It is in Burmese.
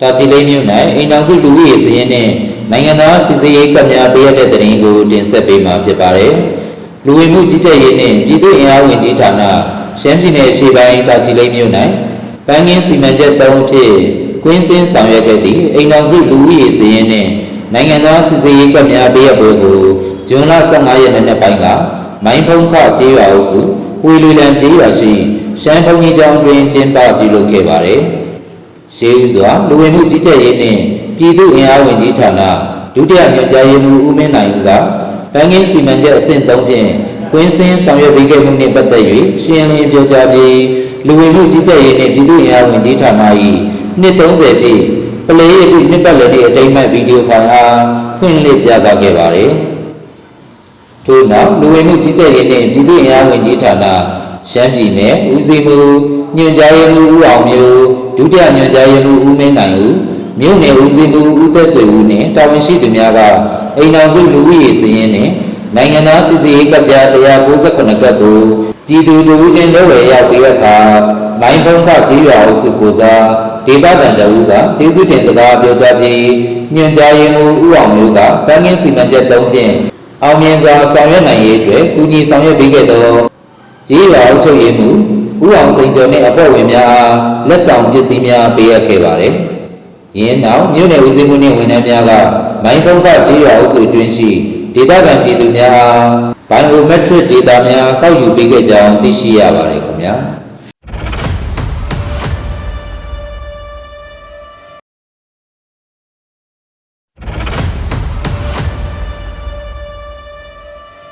တာချီလိမ့်မြို့၌အိမ်တော်စုလူဦးရေစည်းရင်းနဲ့နိုင်ငံသားစီစီရေးကပ်များပေးရတဲ့တရင်ကိုတင်ဆက်ပေးမှာဖြစ်ပါတယ်။လူဝင်မှုကြီးကြပ်ရေးနှင့်ပြည်သူ့အင်အားဝင်ကြီးဌာနရှမ်းပြည်နယ်ရှေ့ပိုင်းတာချီလိမ့်မြို့၌ပန်းကင်းစီမံချက်၃အဖြစ်ကွင်းစင်းဆောင်ရွက်ခဲ့သည့်အိမ်တော်စုလူဦးရေစည်းရင်းနှင့်နိုင်ငံသားစီစီရေးကပ်များပေးရပွဲကိုဇွန်လ15ရက်နေ့ပိုင်းကမိုင်းဖုံးခကျေးရွာအုပ်စုဝေလူလန်ကျေးရွာရှိရှမ်းဘုံကြီးကျောင်းတွင်ကျင်းပပြုလုပ်ခဲ့ပါတယ်။ ရှေးဦးစွာလူဝင်မှုကြီးကြပ်ရေးနှင့်ပြည်သူ့အင်အားဝင်ကြီးဌာနဒုတိယညွှန်ကြားရေးမှူးဦးမင်းနိုင်ဦးကဘန်ကင်းစီမံချက်အဆင့်3ဖြင့်ကွင်းစင်းဆောင်ရွက်ပေးခဲ့မှုနှင့်ပတ်သက်၍ရှင်းလင်းပြောကြားပြီးလူဝင်မှုကြီးကြပ်ရေးနှင့်ပြည်သူ့အင်အားဝင်ကြီးဌာန၏နှစ်30ပြည့်ပလေရည်နှစ်ပတ်လည်သည့်အထိမ်းအမှတ်ဗီဒီယိုဖိုင်အားဖွင့်လှစ်ပြသခဲ့ပါသည်။ထို့နောက်လူဝင်မှုကြီးကြပ်ရေးနှင့်ပြည်သူ့အင်အားဝင်ကြီးဌာနရှမ်းပြည်နယ်ဦးစီးမှု ညွှန်ကြားရေးမှူးဦးအောင်မျိုးဒုတိယညွှန်ကြားရေးမှူးဦးမင်းနိုင်ဦးမြို့နယ်ဦးစီးမှုဦးသက်ဆွေဦးနှင့်တာဝန်ရှိသူများကအိမ်တော်စုလူဦးရေစည်းရင်းနှင့်နိုင်ငံသားစီစီရေးကပ်ပြား198ကပ်ကိုပြည်သူလူဦးချင်းလက်ဝယ်ရောက်ပြီးအခါမိုင်းဘုံကကြီးရွာအုပ်စုကိုစားဒေသခံတအူးကကျေးဇူးတင်စကားပြောကြားပြီးညွှန်ကြားရေးမှူးဦးအောင်မျိုးကပန်းကင်းစီမံချက်၃ဖြင့်အောင်မြင်စွာဆောင်ရွက်နိုင်ရေးအတွက်ကူညီဆောင်ရွက်ပေးခဲ့သောကြေးရွာအုပ်ချုပ်ရေးမှူး ဦးအောင်စိန်ကျော်နှင့်အဖွဲ့ဝင်များအားလက်ဆောင်ပစ္စည်းများပေးအပ်ခဲ့ပါတယ်။ယင်းနောက်မြို့နယ်ဦးစီးမှုနှင့်ဝန်ထမ်းများကမိုင်းပုတ်ကကြေးရွာအုပ်စုအတွင်းရှိဒေသခံပြည်သူများအားဘိုင်အိုမက်ထရစ်ဒေတာများကောက်ယူပေးခဲ့ကြောင်းသိရှိရပါတယ်ခင်ဗျာ။